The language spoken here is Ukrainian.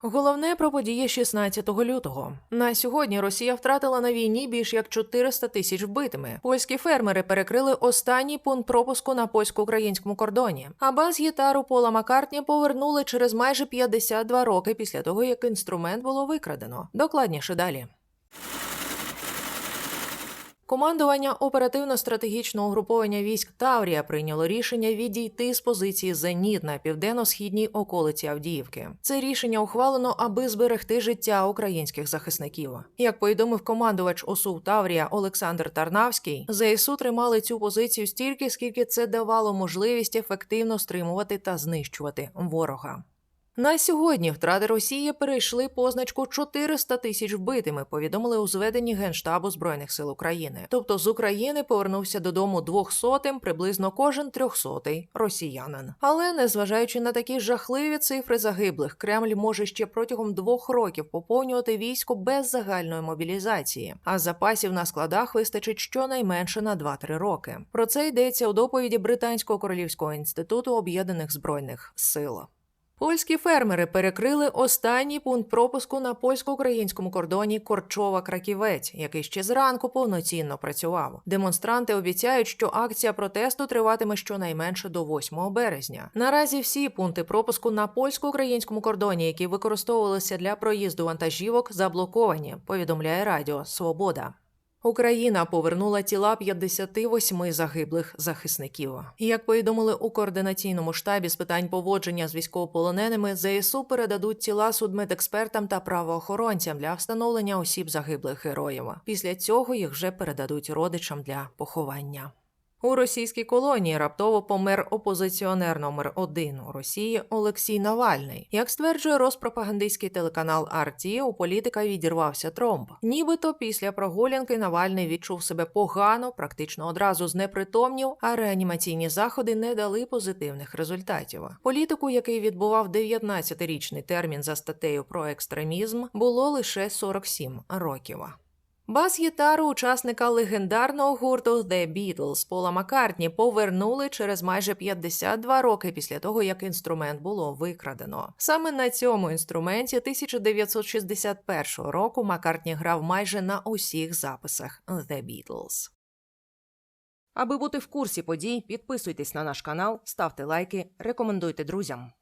Головне про події 16 лютого. На сьогодні Росія втратила на війні більш як 400 тисяч вбитими. Польські фермери перекрили останній пункт пропуску на польсько-українському кордоні. А бас-гітару Пола Маккартні повернули через майже 52 роки після того, як інструмент було викрадено. Докладніше далі. Командування оперативно-стратегічного угруповання військ Таврія прийняло рішення відійти з позиції Зеніт на південно-східній околиці Авдіївки. Це рішення ухвалено, аби зберегти життя українських захисників. Як повідомив командувач ОСУ Таврія Олександр Тарнавський, ЗСУ тримали цю позицію стільки, скільки це давало можливість ефективно стримувати та знищувати ворога. На сьогодні втрати Росії перейшли позначку 400 тисяч вбитими. Повідомили у зведенні Генштабу збройних сил України. Тобто з України повернувся додому двохсотим, приблизно кожен трьохсотий росіянин. Але незважаючи на такі жахливі цифри загиблих, Кремль може ще протягом двох років поповнювати військо без загальної мобілізації. А запасів на складах вистачить щонайменше на 2-3 роки. Про це йдеться у доповіді Британського королівського інституту об'єднаних збройних сил. Польські фермери перекрили останній пункт пропуску на польсько-українському кордоні Корчова-Краківець, який ще зранку повноцінно працював. Демонстранти обіцяють, що акція протесту триватиме щонайменше до 8 березня. Наразі всі пункти пропуску на польсько-українському кордоні, які використовувалися для проїзду вантажівок, заблоковані. Повідомляє Радіо Свобода. Україна повернула тіла 58 загиблих захисників. Як повідомили у координаційному штабі з питань поводження з військовополоненими, ЗСУ передадуть тіла судмедекспертам та правоохоронцям для встановлення осіб загиблих героїв. Після цього їх вже передадуть родичам для поховання. У російській колонії раптово помер опозиціонер номер один у Росії Олексій Навальний. Як стверджує розпропагандистський телеканал RT, у політика відірвався тромб. Нібито після прогулянки Навальний відчув себе погано, практично одразу знепритомнів, а реанімаційні заходи не дали позитивних результатів. Політику, який відбував 19-річний термін за статтею про екстремізм, було лише 47 років. Бас-гітару учасника легендарного гурту The Beatles Пола Маккартні повернули через майже 52 роки після того, як інструмент було викрадено. Саме на цьому інструменті 1961 року Маккартні грав майже на усіх записах The Beatles. Аби бути в курсі подій, підписуйтесь на наш канал, ставте лайки, рекомендуйте друзям.